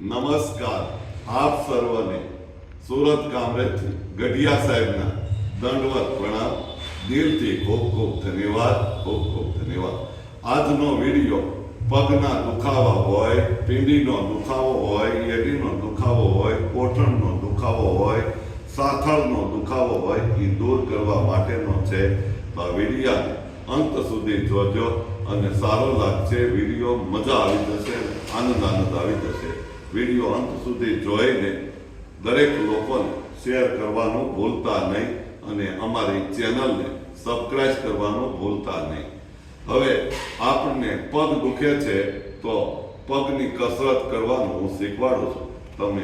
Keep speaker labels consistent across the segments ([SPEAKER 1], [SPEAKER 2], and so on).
[SPEAKER 1] નમસ્કાર. આપ સર્વને સુરત કામરેજથી ગઢિયા સાહેબના દંડવત પ્રણામ. દિલથી ખૂબ ખૂબ ધન્યવાદ, ખૂબ ખૂબ ધન્યવાદ. આજનો વીડિયો પગના દુખાવા હોય, પીંડીનો દુખાવો હોય એડીનો દુખાવો હોય, કોઠણનો દુખાવો હોય સાથળનો દુખાવો હોય એ દૂર કરવા માટેનો છે. તો આ વિડીયાને અંત સુધી જોજો અને સારો લાગશે, વીડિયો મજા આવી જશે આનંદ આનંદ આવી જશે. વીડિયો અંત સુધી જોઈને દરેક લોકોને શેર કરવાનું ભૂલતા નહીં અને અમારી ચેનલને સબસ્ક્રાઇબ કરવાનું ભૂલતા નહીં. હવે આપણને પગ દુખે છે તો પગની કસરત કરવાનું હું શીખવાડું છું. તમે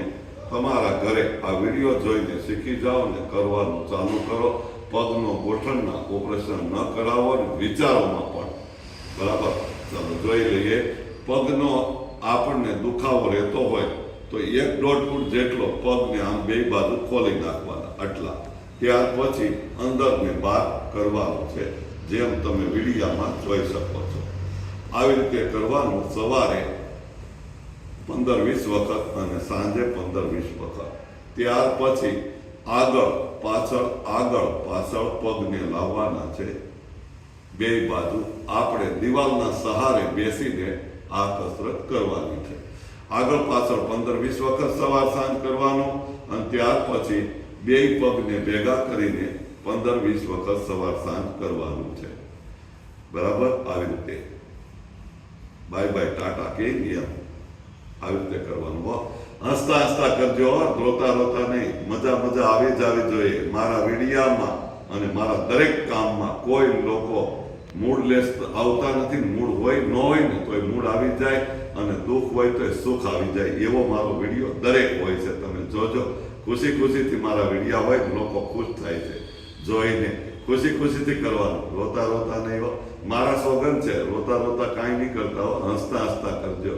[SPEAKER 1] તમારા ઘરે આ વીડિયો જોઈને શીખી જાઓ ને કરવાનું ચાલુ કરો. પગનો ગોઠણના ઓપરેશન ન કરાવો અને વિચારોમાં પણ. બરાબર? ચાલો જોઈ લઈએ. પગનો આપણને દુખાવો રહેતો હોય તો એક દોઢ ફૂટ જેટલો પગને આમ બે બાજુ ખોલી નાખવાના આટલા. ત્યાર પછી અંદરને બહાર કરવાનું છે, જેમ તમે વિડીયામાં જોઈ શકો છો. આવી રીતે કરવાનું સવારે પંદર વીસ વખત અને સાંજે પંદર વીસ વખત. ત્યાર પછી આગળ પાછળ આગળ પાછળ પગને લાવવાના છે. બે બાજુ આપણે દિવાલના સહારે બેસીને આ કસરત કરવાની છે. આગળ પાછળ પંદર વીસ વખત સવાર સાંજ કરવાનું અને ત્યાર પછી બે પગને ભેગા કરીને પંદર વીસ વખત સવાર સાંજ કરવાનું છે. બરાબર? આવી રીતે. બાય બાય, ટાટા, કે નિયમ. આવી રીતે કરવાનું હો. હસતા હસતા કરજો રોતા રોતા નહીં. મજા મજા આવી જ આવી જોઈએ. મારા વિડીયામાં અને મારા દરેક કામમાં કોઈ લોકો મૂડ લેસ આવતા નથી, મૂળ હોય, ન હોય ને તોય મૂળ આવી જાય અને દુઃખ હોય તો સુખ આવી જાય. એવો મારો વીડિયો દરેક હોય છે. તમે જોજો, ખુશી ખુશીથી મારા વિડીયા હોય લોકો ખુશ થાય છે. જોઈને ખુશી ખુશીથી કરવાનું. રોતા રોતા નહીં હો. મારા સોગન છે. રોતા રોતા કાંઈ નહીં કરતા હો. હસતા હસતા કરજો.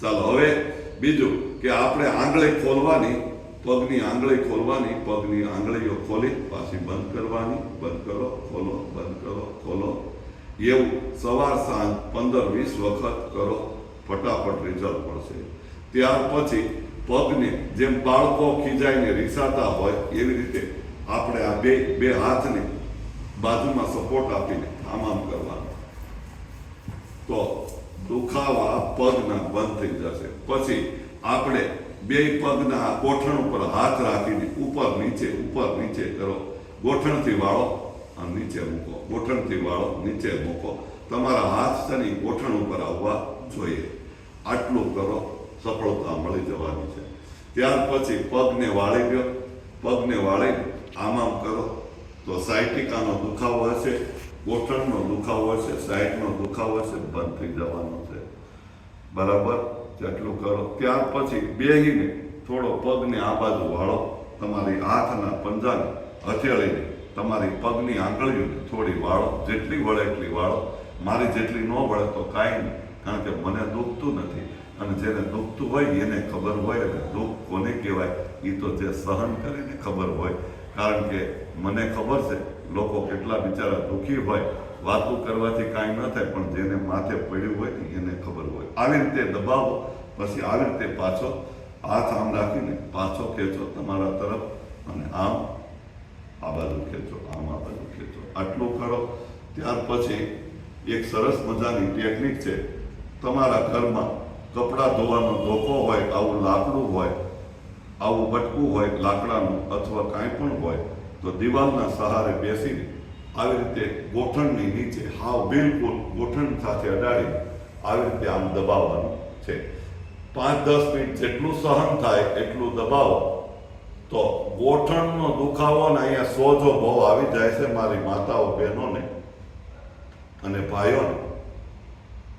[SPEAKER 1] ચાલો, હવે બીજું કે આપણે આંગળી ખોલવાની, પગની આંગળી ખોલવાની, પગની આંગળીઓ ખોલી, પાછી બંધ કરવાની. બંધ કરો, ખોલો, બંધ કરો, ખોલો. એવું સવાર સાંજ પંદર વીસ વખત કરો, ફટાફટ રિઝલ્ટ મળશે. ત્યાર પછી પગને જેમ બાળકો ખીજાઈને રીસાતા હોય, એવી રીતે આપણે આ બે બે હાથને બાજુમાં સપોર્ટ આપીને આમ આમ કરવાનું. તો દુખાવા પગના બંધ થઈ જશે. પછી આપણે બે પગના ગોઠણ ઉપર હાથ રાખીને ઉપર નીચે ઉપર નીચે કરો. ગોઠણથી વાળો નીચે મૂકો. ગોઠણથી વાળો નીચે મૂકો. તમારા હાથ છે ગોઠણ ઉપર આવવા જોઈએ. આટલું કરો, સફળતા મળી જવાની છે. ત્યાર પછી પગને વાળી દો. પગને વાળી આમ આમ કરો. તો સાયટિકાનો દુખાવો હશે, ગોઠણનો દુખાવો હશે, સાઈડનો દુખાવો હશે, બંધ થઈ જવાનો છે. બરાબર? જેટલું કરો. ત્યાર પછી બેહીને થોડો પગને આ બાજુ વાળો. તમારી હાથના પંજાને હથેળીને તમારી પગની આંગળીઓને થોડી વાળો, જેટલી વળે એટલી વાળો. મારી જેટલી ન વળે તો કાંઈ નહીં, કારણ કે મને દુખતું નથી. અને જેને દુખતું હોય એને ખબર હોય અને દુઃખ કોને કહેવાય એ તો જે સહન કરીને ખબર હોય. કારણ કે મને ખબર છે, લોકો કેટલા બિચારા દુઃખી હોય, વાતો કરવાથી કાંઈ ન થાય, પણ જેને માથે પડ્યું હોય ને એને ખબર હોય. આવી રીતે દબાવો, પછી આવી રીતે પાછો હાથ આમ રાખીને પાછો ખેંચો તમારા તરફ અને આમ આ બાજુ ખેંચો આમ આ બાજુ ખેંચો આટલું કરો, ત્યાર પછી એક સરસ મજાની ટેકનિક છે. તમારા ઘરમાં કપડાં ધોવાનો ધોકો હોય, આવું લાકડું હોય, આવું બટકું હોય, લાકડાનું અથવા કાંઈ પણ હોય, તો દિવાલના સહારે બેસીને આવી રીતે ગોઠણની નીચે હાવ બિલકુલ ગોઠણ સાથે અડાડી આવી રીતે આમ દબાવવાનું છે. પાંચ દસ મિનિટ જેટલું સહન થાય, એટલું દબાવો. તો ગોઠણનો દુખાવો ને અહીંયા સોજો બહુ આવી જાય છે મારી માતાઓ બહેનોને અને ભાઈઓને.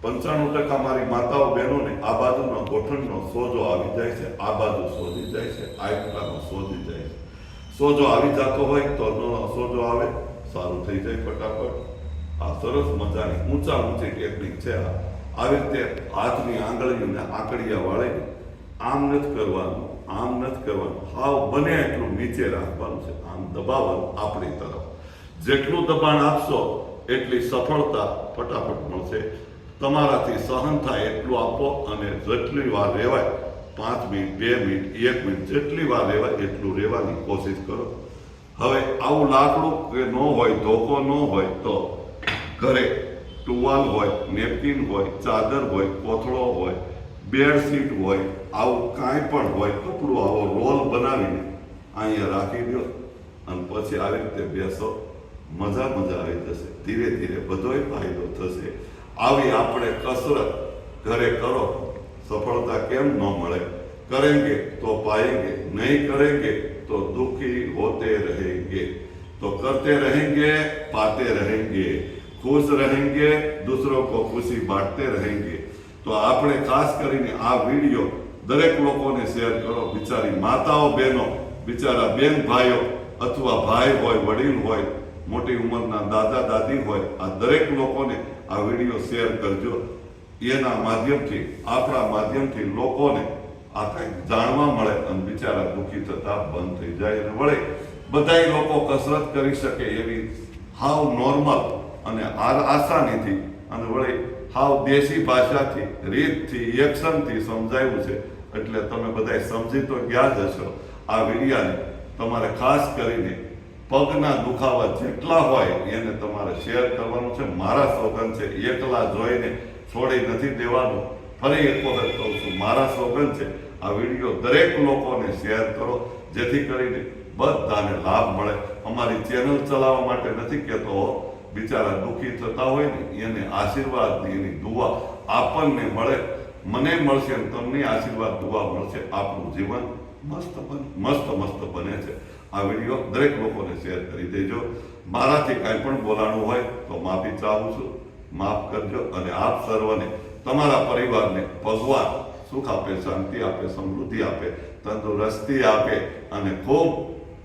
[SPEAKER 1] પંચાણું ટકા મારી માતાઓ બહેનોને આ બાજુનો ગોઠણનો સોજો આવી જાય છે, આ બાજુ સોજી જાય છે, આ એકલાનો સોજી જાય છે. સોજો આવી જતો હોય તો સોજો આવે, સારું થઈ જાય ફટાફટ. આ સરસ મજાની ઊંચા ઊંચી ટેકનિક છે આ. આવી રીતે હાથની આંગળીઓને આંકડિયા વાળીને આમ નથી કરવાનું, આમ નથી કરવાનું. હાવ બને એટલું નીચે રાખવાનું છે. આમ દબાવવાનું આપણી તરફ. જેટલું દબાણ આપશો, એટલી સફળતા ફટાફટ મળશે. તમારાથી સહન થાય એટલું આપો અને જેટલી વાર રહેવાય, પાંચ મિનિટ, બે મિનિટ, એક મિનિટ, જેટલી વાર રહેવાય એટલું રહેવાની કોશિશ કરો. હવે આવું લાકડું કે ન હોય, ધોકો ન હોય તો ઘરે ટુવાલ હોય, નેપકિન હોય, ચાદર હોય, કોથળો હોય બેડશીટ હોય આવું કાંઈ પણ હોય કપડું આવો રોલ બનાવીને અહીંયા રાખી દો અને પછી આવી રીતે બેસો મજા મજા આવી જશે ધીરે ધીરે બધોય ફાયદો થશે આવી આપણે કસરત ઘરે કરો સફળતા કેમ ન મળે કરેંગે તો પાએંગે નહીં કરેંગે तो दुखी होते रहेंगे तो करते रहेंगे पाते रहेंगे खुश रहेंगे दूसरों को खुशी बांटते रहेंगे તો આપણે ખાસ કરીને આ વીડિયો દરેક લોકોને શેર કરો. બિચારી માતાઓ, બહેનો, બિચારા બેન ભાઈઓ અથવા ભાઈ હોય, વડીલ હોય, મોટી ઉંમરના દાદા, દાદી હોય, આ દરેક લોકોને આ વીડિયો શેર કરજો. એના માધ્યમથી, આપણા માધ્યમથી લોકોને આ કંઈક જાણવા મળે અને બિચારા દુઃખી થતા બંધ થઈ જાય અને વળે. બધાય લોકો કસરત કરી શકે એવી હાવ નોર્મલ અને આસાનીથી અને વળી હાવ દેશી ભાષાથી, રીતથી, એક્શનથી સમજાવ્યું છે. એટલે તમે બધા સમજી તો ગયા જ હશો આ વિડિયાને. તમારે ખાસ કરીને પગના દુખાવા જેટલા હોય એને તમારે શેર કરવાનું છે. મારા સોગન છે, એકલા જોઈને છોડી નથી દેવાનું. ફરી એક વખત કહું છું, મારા સોગન છે, આ વીડિયો દરેક લોકોને શેર કરો, જેથી કરીને બધાને લાભ મળે. અમારી ચેનલ ચલાવવા માટે નથી કહેતો બિચારા દુઃખી થતા હોય ને, એને આશીર્વાદ એની દુઆ આપણને મળે. મને મળશે અને તમને આશીર્વાદ, દુઆ મળશે. આપણું જીવન મસ્ત બને. મસ્ત મસ્ત બને છે. આ વીડિયો દરેક લોકોને શેર કરી દેજો. મારાથી કાંઈ પણ બોલાણું હોય તો માફી ચાહું છું. માફ કરજો અને આપ સર્વને, તમારા પરિવારને ભગવાન સુખ આપે, શાંતિ આપે, સમૃદ્ધિ આપે, તંદુરસ્તી આપે અને ખૂબ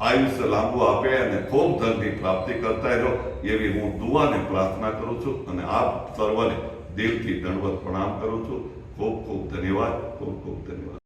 [SPEAKER 1] આયુષ્ય લાંબુ આપે અને ખૂબ ધનની પ્રાપ્તિ કરતા રહો એવી હું દુઆને પ્રાર્થના કરું છું અને આપ સર્વને દિલથી દંડવત પ્રણામ કરું છું. ખૂબ ખૂબ ધન્યવાદ, ખૂબ ખૂબ ધન્યવાદ.